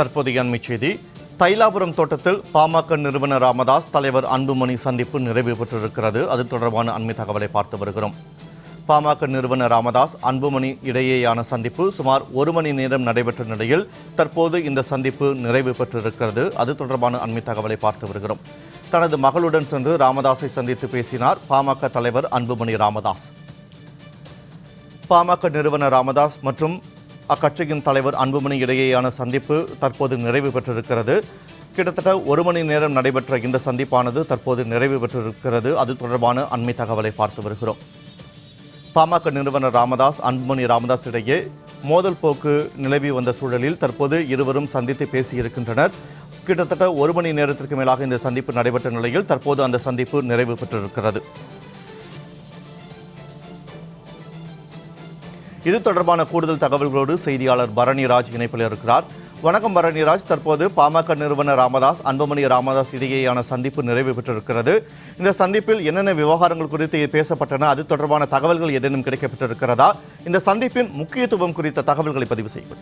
தற்போதைய அண்மை செய்தி. தைலாபுரம் தோட்டத்தில் பாமக நிறுவனர் ராமதாஸ் தலைவர் அன்புமணி சந்திப்பு நிறைவு பெற்றிருக்கிறது. அது தொடர்பான அண்மை தகவலை பார்த்து வருகிறோம். பாமக நிறுவனர் ராமதாஸ் அன்புமணி இடையேயான சந்திப்பு சுமார் ஒரு மணி நேரம் நடைபெற்ற நிலையில் தற்போது இந்த சந்திப்பு நிறைவு பெற்றிருக்கிறது. அது தொடர்பான அண்மை தகவலை பார்த்து வருகிறோம். தனது மகளுடன் சென்று ராமதாஸை சந்தித்து பேசினார் பாமக தலைவர் அன்புமணி ராமதாஸ். பாமக நிறுவனர் ராமதாஸ் மற்றும் அக்கட்சியின் தலைவர் அன்புமணி இடையேயான சந்திப்பு தற்போது நிறைவு பெற்றிருக்கிறது. கிட்டத்தட்ட ஒரு மணி நேரம் நடைபெற்ற இந்த சந்திப்பானது தற்போது நிறைவு பெற்றிருக்கிறது. அது தொடர்பான அண்மை தகவலை பார்த்து வருகிறோம். பாமக நிறுவனர் ராமதாஸ் அன்புமணி ராமதாஸ் இடையே மோதல் போக்கு நிலவி வந்த சூழலில் தற்போது இருவரும் சந்தித்து பேசியிருக்கின்றனர். கிட்டத்தட்ட ஒரு மணி நேரத்திற்கு மேலாக இந்த சந்திப்பு நடைபெற்ற நிலையில் தற்போது அந்த சந்திப்பு நிறைவு பெற்றிருக்கிறது. இது தொடர்பான கூடுதல் தகவல்களோடு செய்தியாளர் பரணிராஜ் இணைப்பில் இருக்கிறார். வணக்கம் பரணிராஜ். தற்போது பாமக நிறுவனர் ராமதாஸ் அன்புமணி ராமதாஸ் இடையேயான சந்திப்பு நிறைவு பெற்றிருக்கிறது. இந்த சந்திப்பில் என்னென்ன விவகாரங்கள் குறித்து பேசப்பட்டன அது தொடர்பான தகவல்கள் ஏதேனும் கிடைக்கப்பட்டிருக்கிறதா இந்த சந்திப்பின் முக்கியத்துவம் குறித்த தகவல்களை பதிவு செய்வது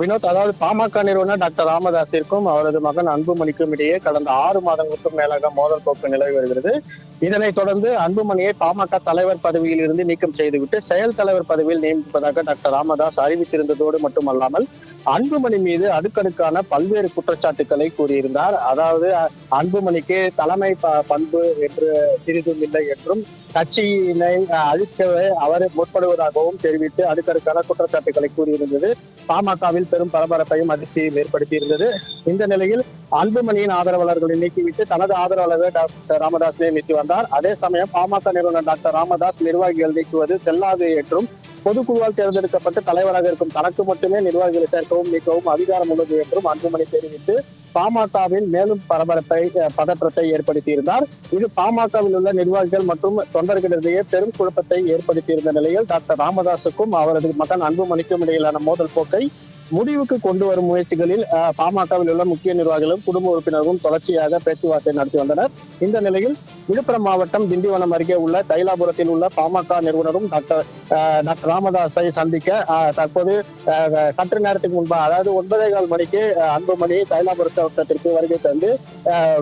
வினோத் அதாவது பாமக நிறுவனர் டாக்டர் ராமதாஸிற்கும் அவரது மகன் அன்புமணிக்கும் இடையே கடந்த ஆறு மாதங்களுக்கும் மேலாக மோதல் போக்கு நிலவி வருகிறது. இதனைத் தொடர்ந்து அன்புமணியை பாமக தலைவர் பதவியில் இருந்து நீக்கம் செய்துவிட்டு செயல் தலைவர் பதவியில் நியமிப்பதாக டாக்டர் ராமதாஸ் அறிவித்திருந்ததோடு மட்டுமல்லாமல் அன்புமணி மீது அடுக்கடுக்கான பல்வேறு குற்றச்சாட்டுக்களை கூறியிருந்தார். அதாவது அன்புமணிக்கு தலைமை பண்பு என்று சிறிதும் இல்லை என்றும் கட்சியினை அழிக்கவே அவர் முற்படுவதாகவும் தெரிவித்து அடுக்கடுக்கான குற்றச்சாட்டுகளை கூறியிருந்தது. பாமகவில் பெரும் பரபரப்பையும் அதிர்ச்சியையும் ஏற்படுத்தியிருந்தது. இந்த நிலையில் அன்புமணியின் ஆதரவாளர்களை நீக்கிவிட்டு தனது ஆதரவாளர்கள் டாக்டர் ராமதாஸ் நியமித்து வந்தார். அதே சமயம் பாமக நிறுவனர் டாக்டர் ராமதாஸ் நிர்வாகிகள் நீக்குவது செல்லாது என்றும் பொதுக்குழுவால் தேர்ந்தெடுக்கப்பட்டு தலைவராக இருக்கும் தனக்கு மட்டுமே நிர்வாகிகளை சேர்க்கவும் நீக்கவும் அதிகாரம் உள்ளது என்றும் அன்புமணி தெரிவித்து பாமகவில் மேலும் பரபரப்பை பதற்றத்தை ஏற்படுத்தியிருந்தார். இது பாமகவில் உள்ள நிர்வாகிகள் மற்றும் தொண்டர்களிடையே பெரும் குழப்பத்தை ஏற்படுத்தியிருந்த நிலையில் டாக்டர் ராமதாஸுக்கும் அவரது மகன் அன்புமணிக்கும் இடையிலான மோதல் போக்கை முடிவுக்கு கொண்டு வரும் முயற்சிகளில் பாமகவில் உள்ள முக்கிய நிர்வாகிகளும் குடும்ப உறுப்பினர்களும் தொடர்ச்சியாக பேச்சுவார்த்தை நடத்தி வந்தனர். இந்த நிலையில் விழுப்புரம் மாவட்டம் திண்டிவனம் அருகே உள்ள தைலாபுரத்தில் உள்ள பாமக நிறுவனரும் டாக்டர் டாக்டர் ராமதாஸை சந்திக்க தற்போது சற்று நேரத்துக்கு முன்பாக அதாவது ஒன்பதே கால் மணிக்கு அன்புமணி தைலாபுரத்திற்கு வருகை தந்து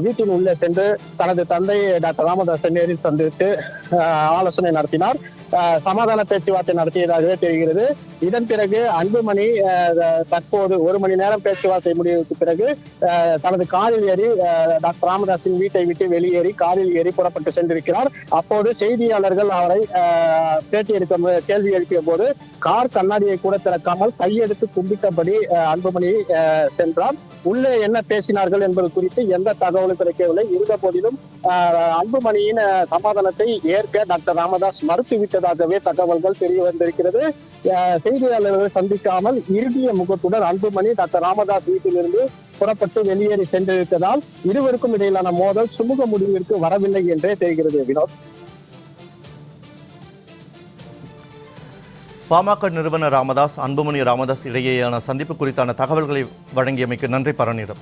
வீட்டின் உள்ளே சென்று தனது தந்தை டாக்டர் ராமதாஸை நேரில் சந்தித்து ஆலோசனை நடத்தினார். சமாதான பேச்சுவார்த்தை நடத்தியதாகவே தெரிகிறது. இதன் பிறகு அன்புமணி தற்போது ஒரு மணி நேரம் பேச்சுவார்த்தை முடிவுக்கு பிறகு தனது காரில் ஏறி டாக்டர் ராமதாஸின் வீட்டை விட்டு வெளியேறி காரில் ஏறி புறப்பட்டு சென்றிருக்கிறார். அப்போது செய்தியாளர்கள் அவரை பேட்டி எடுக்க கேள்வி எழுப்பிய போது கார் கண்ணாடியை கூட திறக்காமல் கையெடுத்து கும்பிட்டபடி அன்புமணி சென்றார். உள்ளே என்ன பேசினார்கள் என்பது குறித்து எந்த தகவலும் கிடைக்கவில்லை. இருந்த போதிலும் அன்புமணியின் சமாதானத்தை ஏற்க டாக்டர் ராமதாஸ் மறுத்துவிட்டதாகவே தகவல்கள் தெரிய வந்திருக்கிறது. செய்தியாளர்களை சந்திக்காமல் இறுதிய முகத்துடன் அன்புமணி டாக்டர் ராமதாஸ் வீட்டிலிருந்து புறப்பட்டு வெளியேறி சென்றிருப்பதால் இருவருக்கும் இடையிலான மோதல் சுமூக முடிவிற்கு வரவில்லை என்றே தெரிகிறது வினோத். பாமக நிறுவனர் ராமதாஸ் அன்புமணி ராமதாஸ் இடையேயான சந்திப்பு குறித்தான தகவல்களை வழங்கியமைக்கு நன்றி பரணிடம்